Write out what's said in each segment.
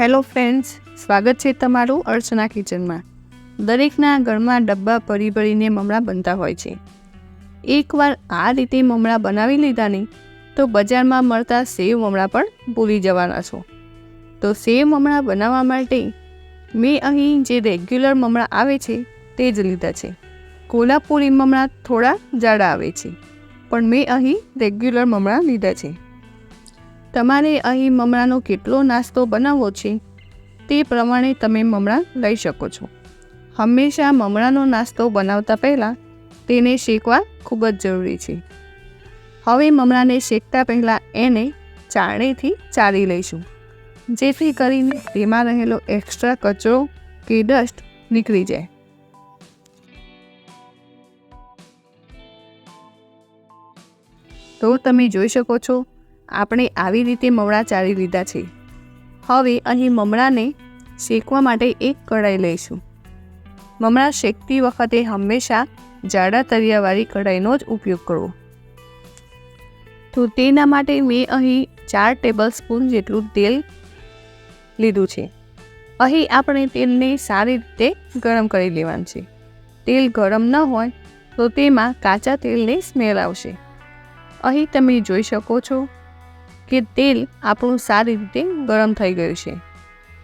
Hello friends, સ્વાગત છે તમારું અર્ચના કિચનમાં. દરેકના ઘરમાં ડબ્બા ભરી ભરીને મમરા બનતા હોય છે. એકવાર આ રીતે મમરા બનાવી લીધા ને, તો બજારમાં મળતા સેવ મમરા પણ ભૂલી જવાના છો. તો સેવ મમરા બનાવવા માટે મેં અહીં જે રેગ્યુલર મમરા આવે છે, તે જ લીધા છે. કોલ્હાપુરી મમરા થોડા જાડા આવે છે, પણ મેં અહીં રેગ્યુલર મમરા લીધા છે. તમારે અહીં મમરાનો કેટલો નાસ્તો બનાવવો છે તે પ્રમાણે તમે મમરા લઈ શકો છો. હંમેશા મમરાનો નાસ્તો બનાવતા પહેલાં તેને શેકવા ખૂબ જ જરૂરી છે. હવે મમરાને શેકતા પહેલાં એને ચાળણીથી ચાળી લઈશું. જેથી કરીને તેમાં રહેલો એક્સ્ટ્રા કચરો કે ડસ્ટ નીકળી જાય. તો તમે જોઈ શકો છો આપણે આવી રીતે મમણા ચાળી લીધા છે. હવે અહીં મમણાને શેકવા માટે એક કઢાઈ લઈશું. મમણા શેકતી વખતે હંમેશા જાડા તરિયાવાળી કઢાઈનો જ ઉપયોગ કરવો. તો તેના માટે મેં અહીં ચાર ટેબલ સ્પૂન જેટલું તેલ લીધું છે. અહીં આપણે તેલને સારી રીતે ગરમ કરી લેવાનું છે. તેલ ગરમ ન હોય તો તેમાં કાચા તેલની સ્મેલ આવશે. અહીં તમે જોઈ શકો છો કે તેલ આપણું સારી રીતે ગરમ થઈ ગયું છે.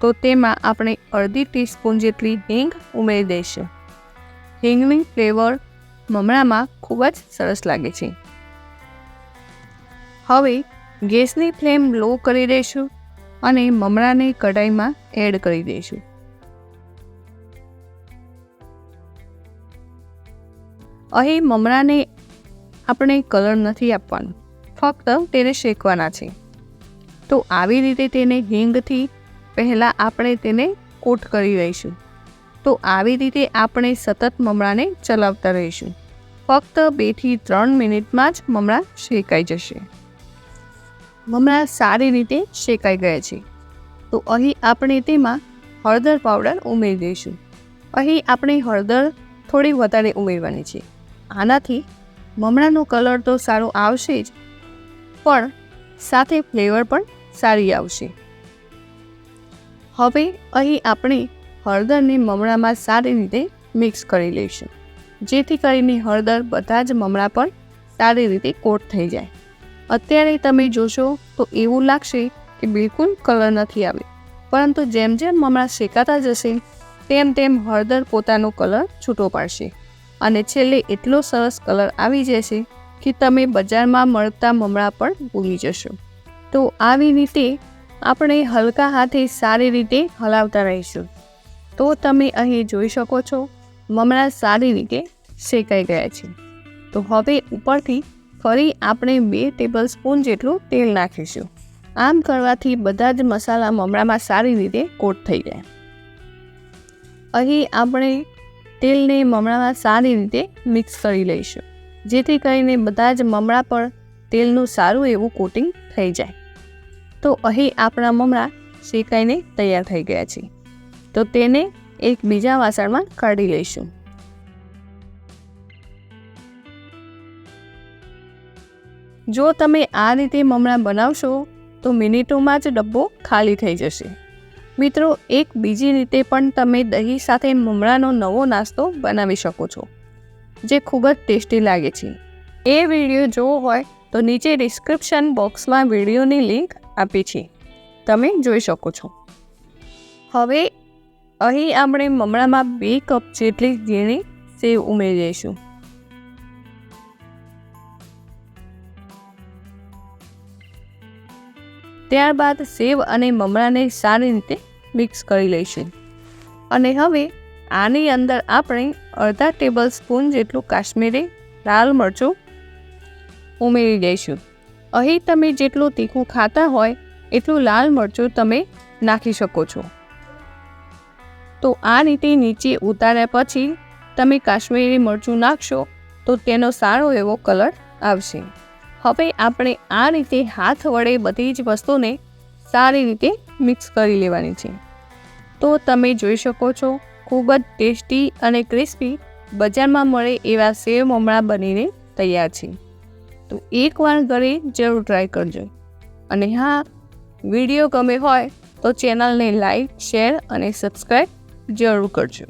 તો તેમાં આપણે અડધી ટીસ્પૂન જેટલી હિંગ ઉમેરી દઈશું. હિંગની ફ્લેવર મમણામાં ખૂબ જ સરસ લાગે છે. હવે ગેસની ફ્લેમ લો કરી દઈશું અને મમણાને કઢાઈમાં એડ કરી દઈશું. અહીં મમણાને આપણે કલર નથી આપવાનો. ફક્ત તેને શેકવાના છે. તો આવી રીતે તેને હિંગથી પહેલાં આપણે તેને કોટ કરી રહીશું તો આવી રીતે આપણે સતત મમરાને ચલાવતા રહીશું. ફક્ત બેથી ત્રણ મિનિટમાં જ મમરા શેકાઈ જશે. મમરા સારી રીતે શેકાઈ ગયા છે. તો અહીં આપણે તેમાં હળદર પાવડર ઉમેરી દઈશું. અહીં આપણે હળદર થોડી વધારે ઉમેરવાની છે. આનાથી મમરાનો કલર તો સારો આવશે જ પણ સાથે ફ્લેવર પણ સારી આવશે. હવે અહીં આપણે હળદરને મમરામાં સારી રીતે મિક્સ કરી લઈશું. જેથી કરીને હળદર બધા જ મમરા પર સારી રીતે કોટ થઈ જાય. અત્યારે તમે જોશો તો એવું લાગશે કે બિલકુલ કલર નથી આવે. પરંતુ જેમ જેમ મમરા શેકાતા જશે, તેમ તેમ હળદર પોતાનો કલર છૂટો પાડશે. અને છેલ્લે એટલો સરસ કલર આવી જશે કે તમે બજારમાં મળતા મમરા પણ ભૂલી જશો. તો આવી રીતે આપણે હલકા હાથે સારી રીતે હલાવતા રહીશું. તો તમે અહીં જોઈ શકો છો મમરા સારી રીતે શેકાઈ ગયા છે. તો હવે ઉપરથી ફરી આપણે બે ટેબલ સ્પૂન જેટલું તેલ નાખીશું. આમ કરવાથી બધા જ મસાલા મમરામાં સારી રીતે કોટ થઈ જાય. અહીં આપણે તેલને મમરામાં સારી રીતે મિક્સ કરી લઈશું. જેથી કરીને બધા જ મમરા પર તેલનું સારું એવું કોટિંગ થઈ જાય. તો અહીં આપણા મમરા શેકાઈને તૈયાર થઈ ગયા છે. તો તેને એક બીજા વાસણમાં કાઢી લઈશું. જો તમે આ રીતે મમરા બનાવશો, તો મિનિટોમાં જ ડબ્બો ખાલી થઈ જશે. મિત્રો, એક બીજી રીતે પણ તમે દહીં સાથે મમરાનો નવો નાસ્તો બનાવી શકો છો. જે ખૂબ જ ટેસ્ટી લાગે છે. એ વીડિયો જોવો હોય તો નીચે ડિસ્ક્રિપ્શન બોક્સમાં વિડીયોની લિંક આપી છે. તમે જોઈ શકો છો. હવે અહીં આપણે મમણામાં બે કપ જેટલી ઝીણી સેવ ઉમેરી દઈશું ત્યારબાદ સેવ અને મમરાને સારી રીતે મિક્સ કરી લઈશું. અને હવે આની અંદર આપણે અડધા ટેબલ સ્પૂન જેટલું કાશ્મીરી લાલ મરચું ઉમેરી દઈશું. અહીં તમે જેટલું તીખું ખાતા હોય, એટલું લાલ મરચું તમે નાખી શકો છો. તો આ રીતે નીચે ઉતાર્યા પછી તમે કાશ્મીરી મરચું નાખશો, તો તેનો સારો એવો કલર આવશે. હવે આપણે આ રીતે હાથ વડે બધી જ વસ્તુને સારી રીતે મિક્સ કરી લેવાની છે. તો તમે જોઈ શકો છો ખૂબ જ ટેસ્ટી અને ક્રિસ્પી બજારમાં મળે એવા સેવ મમરા બનીને તૈયાર છે. તો એકવાર ઘરે જરૂર ટ્રાય કરજો. અને હા વીડિયો ગમે હોય તો ચેનલને લાઈક શેર અને સબસ્ક્રાઈબ જરૂર કરજો.